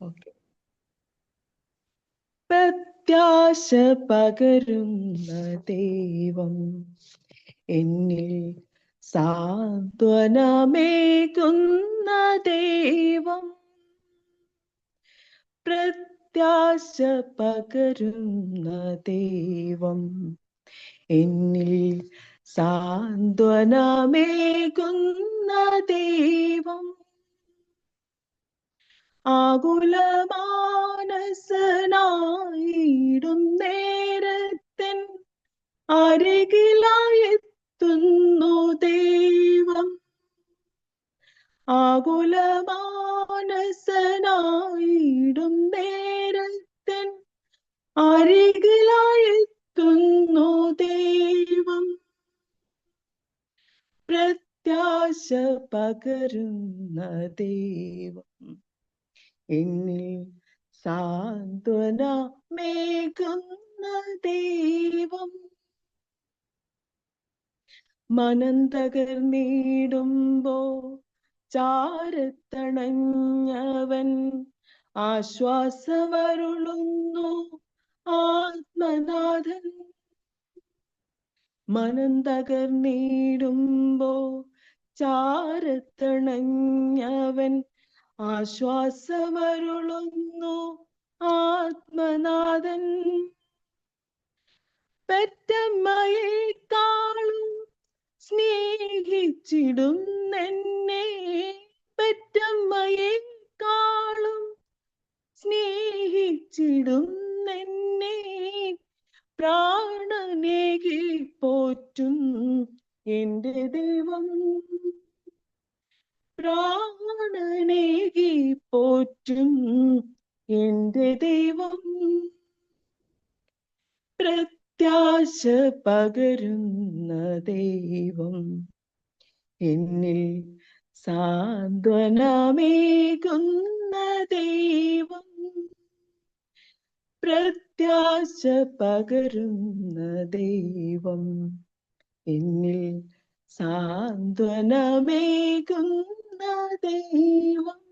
Okay പ്രത്യാശ പകരുന്ന ദൈവം എന്നിൽ സാന്ത്വനമേകുന്ന ദൈവം. പ്രത്യാശ പകരുന്ന ദൈവം എന്നിൽ സാന്ത്വനമേകുന്ന ദൈവം. ആകുലമാനസനായിടും നേരത്തിൻ അരികിലായെത്തുന്നു ദൈവം. ആകുലമാനസനായിടും നേരത്തിൻ അരികിലായെത്തുന്നു ദൈവം. പ്രത്യാശ പകരുന്ന ദൈവം. എന്നിൽ സാന്ത്വന മേഘുന്ന ദൈവം. മനം തകർന്നിടുമ്പോ ചാരത്തണഞ്ഞവൻ ആശ്വാസമരുളുന്നു ആത്മനാഥൻ. മനം തകർന്നിടുമ്പോ ചാരത്തണഞ്ഞവൻ ആശ്വാസമരുളുന്നു ആത്മനാഥൻ. പെറ്റമ്മയെക്കാളും പെറ്റമ്മയെക്കാളും സ്നേഹിച്ചിടും എന്നെ. പ്രാണനേകി പോറ്റും എന്റെ ദൈവം. പ്രാണനേകി പോറ്റും എന്റെ ദൈവം. പ്രത്യാശ പകരുന്ന ദൈവം എന്നിൽ സാന്ത്വനമേകുന്ന ദൈവം. പ്രത്യാശ പകരുന്ന ദൈവം എന്നിൽ സാന്ത്വനമേകുന്ന ദൈവം.